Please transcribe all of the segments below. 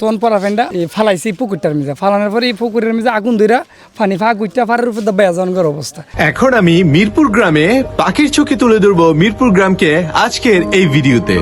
তখন পরা এই ফালাইছে পুকুরটার মিজা ফালানোর পরে এই পুকুরের মিজা আগুন ধইরা পানি ফা গুইটা ফারের উপর দাবাইয়া জনগর অবস্থা। এখন আমি মিরপুর গ্রামে পাখির চোখে তুলে ধরবো মিরপুর গ্রামকে আজকের এই ভিডিওতে।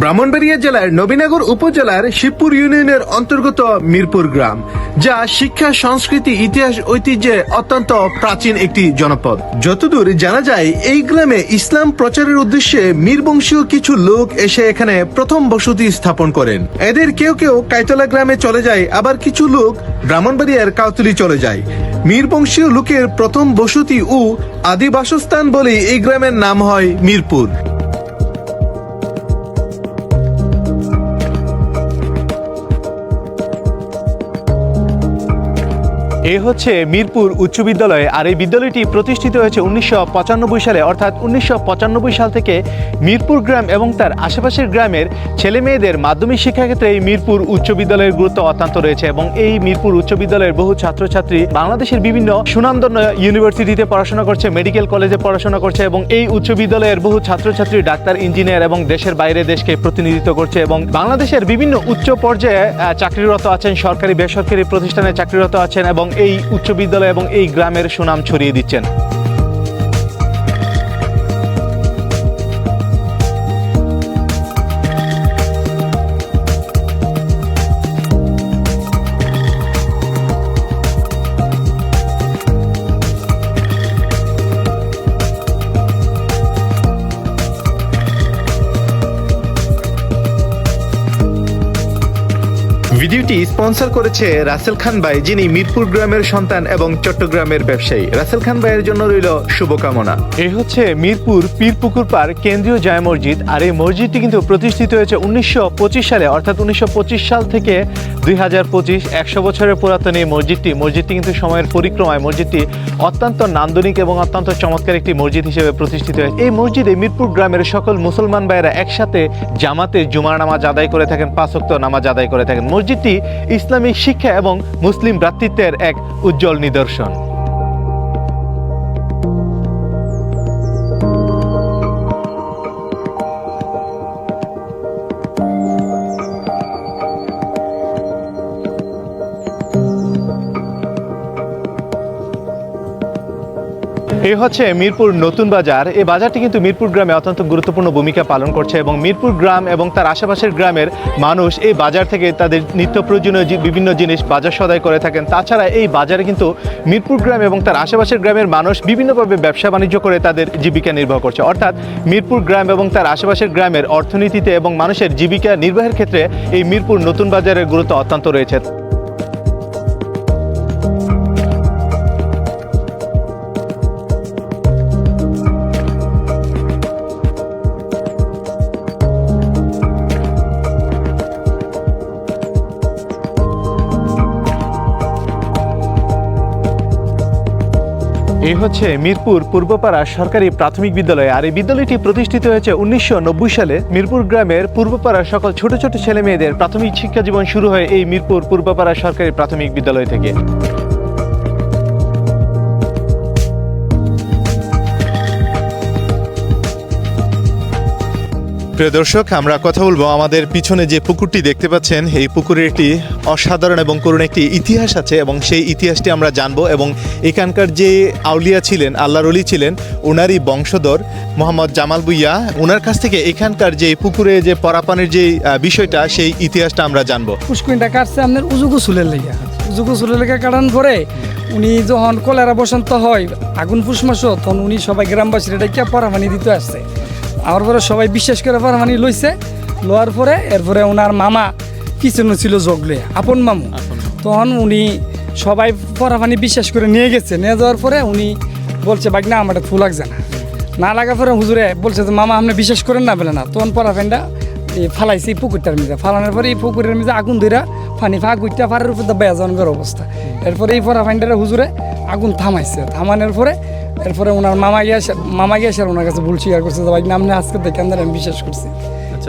ব্রাহ্মণবাড়িয়া জেলার নবীনগর উপজেলার শিবপুর ইউনিয়নের অন্তর্গত মিরপুর গ্রাম। যা শিক্ষা, সংস্কৃতি, ইতিহাস ঐতিহ্যে অত্যন্ত প্রাচীন একটি জনপদ। যতদূর জানা যায়, এই গ্রামে ইসলাম প্রচারের উদ্দেশ্যে মীরবংশীয় কিছু লোক এসে এখানে প্রথম বসতি স্থাপন করেন। এদের কেউ কেউ কাইতলা গ্রামে চলে যায়, আবার কিছু লোক ব্রাহ্মণবাড়িয়ার কাউতুলি চলে যায়। মীরবংশীয় লোকের প্রথম বসতি ও আদি বাসস্থান বলেই এই গ্রামের নাম হয় মিরপুর। এ হচ্ছে মিরপুর উচ্চ বিদ্যালয়, আর এই বিদ্যালয়টি প্রতিষ্ঠিত হয়েছে উনিশশো পঁচানব্বই সালে। অর্থাৎ উনিশশো সাল থেকে মিরপুর গ্রাম এবং তার আশেপাশের গ্রামের ছেলে মেয়েদের মাধ্যমিক শিক্ষাক্ষেত্রে এই মিরপুর উচ্চ বিদ্যালয়ের গুরুত্ব অত্যন্ত রয়েছে এবং এই মিরপুর উচ্চ বিদ্যালয়ের বহু ছাত্রছাত্রী বাংলাদেশের বিভিন্ন সুনামধন্য ইউনিভার্সিটিতে পড়াশোনা করছে, মেডিকেল কলেজে পড়াশোনা করছে এবং এই উচ্চ বিদ্যালয়ের বহু ছাত্রছাত্রী, ডাক্তার, ইঞ্জিনিয়ার এবং দেশের বাইরে দেশকে প্রতিনিধিত্ব করছে এবং বাংলাদেশের বিভিন্ন উচ্চ পর্যায়ে চাকরিরত আছেন, সরকারি, বেসরকারি প্রতিষ্ঠানে চাকরিরত আছেন এবং এই উচ্চ বিদ্যালয় এবং এই গ্রামের সুনাম ছড়িয়ে দিচ্ছেন। ভিডিওটি স্পন্সর করেছে রাসেল খান ভাই, যিনি মিরপুর গ্রামের সন্তান এবং চট্টগ্রামের ব্যবসায়ী। রাসেল খান ভাইয়ের জন্য রইল শুভকামনা। এই হচ্ছে মিরপুর পীরপুকুর পার কেন্দ্রীয় জায় মসজিদ, আর এই মসজিদটি কিন্তু প্রতিষ্ঠিত হয়েছে উনিশশো পঁচিশ সালে, অর্থাৎ উনিশশো পঁচিশ সাল থেকে দুই হাজার পঁচিশ একশো বছরের পুরাতন এই মসজিদটি মসজিদটি কিন্তু সময়ের পরিক্রমায় মসজিদটি অত্যন্ত নান্দনিক এবং অত্যন্ত চমৎকার একটি মসজিদ হিসেবে প্রতিষ্ঠিত হয়েছে। এই মসজিদে মিরপুর গ্রামের সকল মুসলমান ভাইয়েরা একসাথে জামাতে জুমার নামাজ আদায় করে থাকেন পাঁচক্ত নামাজ আদায় করে থাকেন। মসজিদটি ইসলামিক শিক্ষা এবং মুসলিম ভ্রাতৃত্বের এক উজ্জ্বল নিদর্শন। এই হচ্ছে মিরপুর নতুন বাজার। এই বাজারটি কিন্তু মিরপুর গ্রামে অত্যন্ত গুরুত্বপূর্ণ ভূমিকা পালন করছে এবং মিরপুর গ্রাম এবং তার আশেপাশের গ্রামের মানুষ এই বাজার থেকে তাদের নিত্য প্রয়োজনীয় বিভিন্ন জিনিস বাজার সদাই করে থাকেন। তাছাড়া এই বাজারে কিন্তু মিরপুর গ্রাম এবং তার আশেপাশের গ্রামের মানুষ বিভিন্নভাবে ব্যবসা বাণিজ্য করে তাদের জীবিকা নির্বাহ করছে। অর্থাৎ মিরপুর গ্রাম এবং তার আশেপাশের গ্রামের অর্থনীতিতে এবং মানুষের জীবিকা নির্বাহের ক্ষেত্রে এই মিরপুর নতুন বাজারের গুরুত্ব অত্যন্ত রয়েছে। হচ্ছে মিরপুর পূর্বপাড়া সরকারি প্রাথমিক বিদ্যালয়। আর এই বিদ্যালয়টি প্রতিষ্ঠিত হয়েছে উনিশশো নব্বই সালে। মিরপুর গ্রামের পূর্বপাড়া সকল ছোট ছোট ছেলে মেয়েদের প্রাথমিক শিক্ষা জীবন শুরু হয় এই মিরপুর পূর্বপাড়া সরকারি প্রাথমিক বিদ্যালয় থেকে। প্রিয় দর্শক, আমরা কথা বলব আমাদের পিছনে যে পুকুরটি দেখতে পাচ্ছেন, এই পুকুরের একটি অসাধারণ এবং করুণ একটি ইতিহাস আছে এবং সেই ইতিহাসটি আমরা জানব এবং এখানকার যে আউলিয়া ছিলেন, আল্লাহর অলি ছিলেন ওনারই বংশধর মোহাম্মদ জামাল বুইয়া ওনার কাছ থেকে এখানকার যে পুকুরে যে পরাপানের যে বিষয়টা, সেই ইতিহাসটা আমরা জানব। পুষ্কুইনটা কাটছে আপনার উজু গোসুলের লেগে। উজু গোসুলের লেগে কাটান পরে উনি যখন কলেরা বসন্ত হয়, আগুন পুষ মাসও তখন উনি সবাই গ্রামবাসীরা ডেকে পরা পানি দিতে আসছে। আমার পরে সবাই বিশ্বাস করে পরা পানি লইছে। লওয়ার পরে এরপরে ওনার মামা পিছনে ছিল জগলে আপন মামু। তখন উনি সবাই পরা পানি বিশ্বাস করে নিয়ে গেছে। নিয়ে যাওয়ার পরে উনি বলছে বাক না আমার ফুল লাগছে না। না লাগা পরে হুজুরে বলছে যে মামা আপনি বিশ্বাস করেন না বলে না। তখন পরা ফ্যানটা এই ফালাইছে এই পুকুরটার মিজা ফালানোর পরে এই পুকুরের মিজা আগুন ধইরা ফানি ফা গুইটা ফারের উপর দাবাইয়া জনগর অবস্থা। এরপরে এই পরা ফাইন্ডারে হুজুরে আগুন থামাইছে। থামানোর পরে এরপরে ওনার মামা গিয়ে মামা গিয়ে ওনার কাছে ভুল আর করছে ভাই নিয়ে আজকে দেখে আমি বিশ্বাস করছি।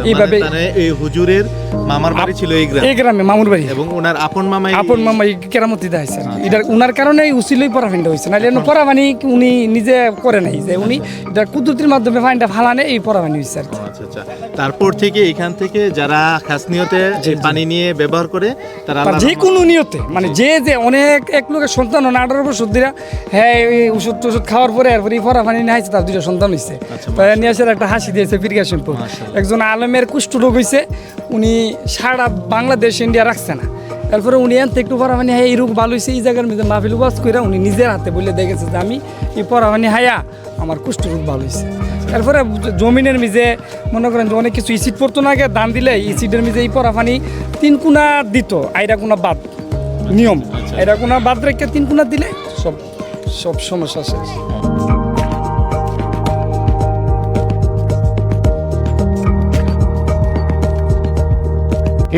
এইভাবে মানে এই হুজুরের মামার বাড়ি ছিল এই গ্রাম? এই গ্রামে মামুর বাড়ি। এবং ওনার আপন মামাই আপন মামা এই কেরামতিতে আছে এটা উনার কারণে উচিলই পরা ফাইনটা হয়েছে। নাহলে এমনি পানি উনি নিজে করে নাই যে উনি এটা কুদরতির মাধ্যমে ফাইনটা ফালানে এই পরা পানি হয়েছে আর কি। আচ্ছা আচ্ছা। তারপর থেকে এখান থেকে যারা খাসনিয়তে পানি নিয়ে ব্যবহার করে তারা যে কোনো নিয়তে মানে যে যে অনেক এক লোকের সন্তান না আঠারো বছর দিরা হ্যাঁ এই ওষুধ টষুধ খাওয়ার পরে এরপরে পরা পানি নিয়ে আসছে তার দুইটা সন্তান হয়েছে আচ্ছা, নিয়ে আসার একটা হাসি দিয়েছে। একজন আলমের কুষ্ঠ রোগ হয়েছে উনি সারা বাংলাদেশ, ইন্ডিয়া রাখছে না। তারপরে উনি আনতে একটু পরামানি হাই এই রোগ ভালো হয়েছে এই জায়গার মধ্যে মাহফিল বাস করে উনি নিজের হাতে বলে দেখেছে যে আমি এই পরামানি হায়া আমার কুষ্ঠ রোগ ভালো হয়েছে তারপরে জমিনের মিজে মনে করেন যে অনেক কিছু ইসিড পড়তো না আগে, দান দিলে ইসিডের মিজে এই পরাফানি তিন কুনা দিত, আইরা কুনা বাদ, নিয়ম। আইরা কুনা বাদ রেখে তিন কুনা দিলে সব সব সমস্যা শেষ।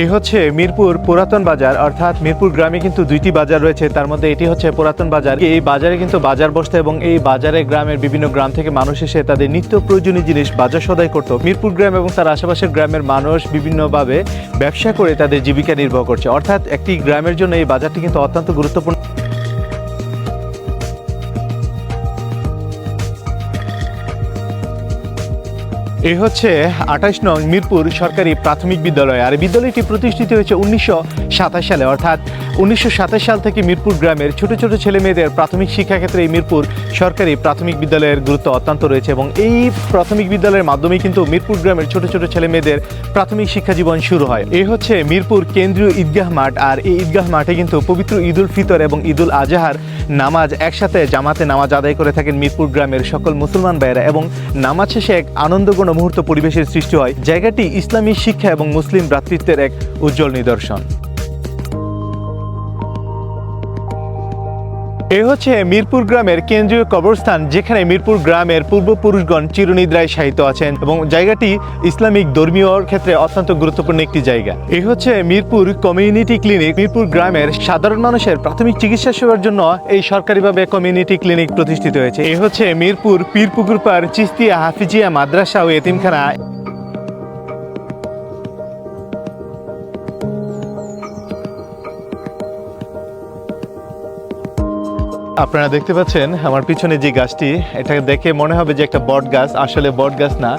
এই হচ্ছে মিরপুর পুরাতন বাজার, অর্থাৎ মিরপুর গ্রামে কিন্তু দুইটি বাজার রয়েছে। তার মধ্যে এটি হচ্ছে পুরাতন বাজার। এই বাজারে কিন্তু বাজার বসতে এবং এই বাজারে গ্রামের বিভিন্ন গ্রাম থেকে মানুষ এসে তাদের নিত্য প্রয়োজনীয় জিনিস বাজার সদাই করত। মিরপুর গ্রাম এবং তার আশেপাশের গ্রামের মানুষ বিভিন্নভাবে ব্যবসা করে তাদের জীবিকা নির্বাহ করছে। অর্থাৎ একটি গ্রামের জন্য এই বাজারটি কিন্তু অত্যন্ত গুরুত্বপূর্ণ। এই হচ্ছে আঠাশ নং মিরপুর সরকারি প্রাথমিক বিদ্যালয়। আর বিদ্যালয়টি প্রতিষ্ঠিত হয়েছে উনিশশো সাতাশ সালে। অর্থাৎ উনিশশো সাতাশ সাল থেকে মিরপুর গ্রামের ছোট ছোট ছেলে মেয়েদের প্রাথমিক শিক্ষাক্ষেত্রে এই মিরপুর সরকারি প্রাথমিক বিদ্যালয়ের গুরুত্ব অত্যন্ত রয়েছে এবং এই প্রাথমিক বিদ্যালয়ের মাধ্যমে কিন্তু মিরপুর গ্রামের ছোট ছোট ছেলে মেয়েদের প্রাথমিক শিক্ষা জীবন শুরু হয়। এই হচ্ছে মিরপুর কেন্দ্রীয় ঈদগাহ মাঠ। আর এই ঈদগাহ মাঠে কিন্তু পবিত্র ঈদুল ফিতর এবং ঈদুল আজহার নামাজ একসাথে জামাতে নামাজ আদায় করে থাকেন মিরপুর গ্রামের সকল মুসলমান ভাইয়েরা এবং নামাজ শেষে এক আনন্দঘন মুহূর্ত পরিবেশের সৃষ্টি হয়। জায়গাটি ইসলামী শিক্ষা এবং মুসলিম ভ্রাতৃত্বের এক উজ্জ্বল নিদর্শন। এ হচ্ছে মিরপুর গ্রামের কেন্দ্রীয় কবরস্থান, যেখানে মিরপুর গ্রামের পূর্বপুরুষগণ চিরনিদ্রায় শায়িত আছেন এবং জায়গাটি ইসলামিক ধর্মীয় ক্ষেত্রে অত্যন্ত গুরুত্বপূর্ণ একটি জায়গা। এ হচ্ছে মিরপুর কমিউনিটি ক্লিনিক। মিরপুর গ্রামের সাধারণ মানুষের প্রাথমিক চিকিৎসা সেবার জন্য এই সরকারিভাবে কমিউনিটি ক্লিনিক প্রতিষ্ঠিত হয়েছে। এ হচ্ছে মিরপুর পীরপুকুর পার চিস্তিয়া হাফিজিয়া মাদ্রাসা ও এতিমখানা। আপনারা দেখতে পাচ্ছেন আমার পিছনে যে গাছটি, এটা দেখে মনে হবে যে একটা বট গাছ আসলে বট গাছ না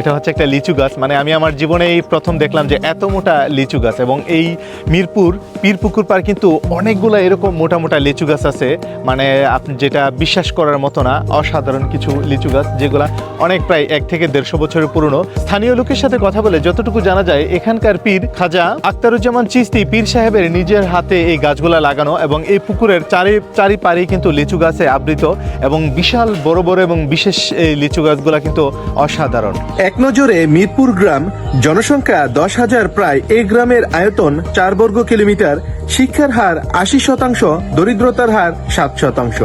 এটা হচ্ছে একটা লিচু গাছ। মানে আমি আমার জীবনে এই প্রথম দেখলাম যে এত মোটা লিচু গাছ এবং এই মিরপুর পীরপুকুর পার কিন্তু অনেকগুলো এরকম মোটা মোটা লিচু গাছ আছে। মানে আপনি যেটা বিশ্বাস করার মতো না, অসাধারণ কিছু লিচু গাছ, যেগুলা অনেক প্রায় এক থেকে দেড়শো বছরের পুরনো। স্থানীয় লোকের সাথে কথা বলে যতটুকু জানা যায়, এখানকার পীর খাজা আক্তারুজ্জামান চিস্তি পীর সাহেবের নিজের হাতে এই গাছগুলা লাগানো এবং এই পুকুরের চারি চারিপাড়ে কিন্তু লিচু গাছে আবৃত এবং বিশাল বড় বড় এবং বিশেষ এই লিচু গাছগুলা কিন্তু অসাধারণ। এক নজরে মিরপুর গ্রাম, জনসংখ্যা দশ হাজার প্রায় এই গ্রামের আয়তন চার বর্গ কিলোমিটার, শিক্ষার হার আশি শতাংশ, দরিদ্রতার হার সাত শতাংশ।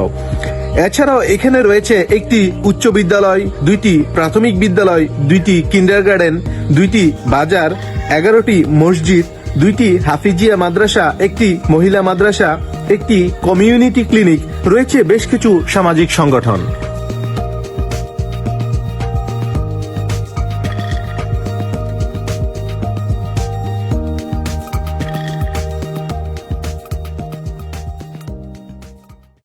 এছাড়াও এখানে রয়েছে একটি উচ্চ বিদ্যালয়, দুইটি প্রাথমিক বিদ্যালয়, দুইটি কিন্ডার গার্ডেন দুইটি বাজার, এগারোটি মসজিদ, দুইটি হাফিজিয়া মাদ্রাসা, একটি মহিলা মাদ্রাসা, একটি কমিউনিটি ক্লিনিক, রয়েছে বেশ কিছু সামাজিক সংগঠন।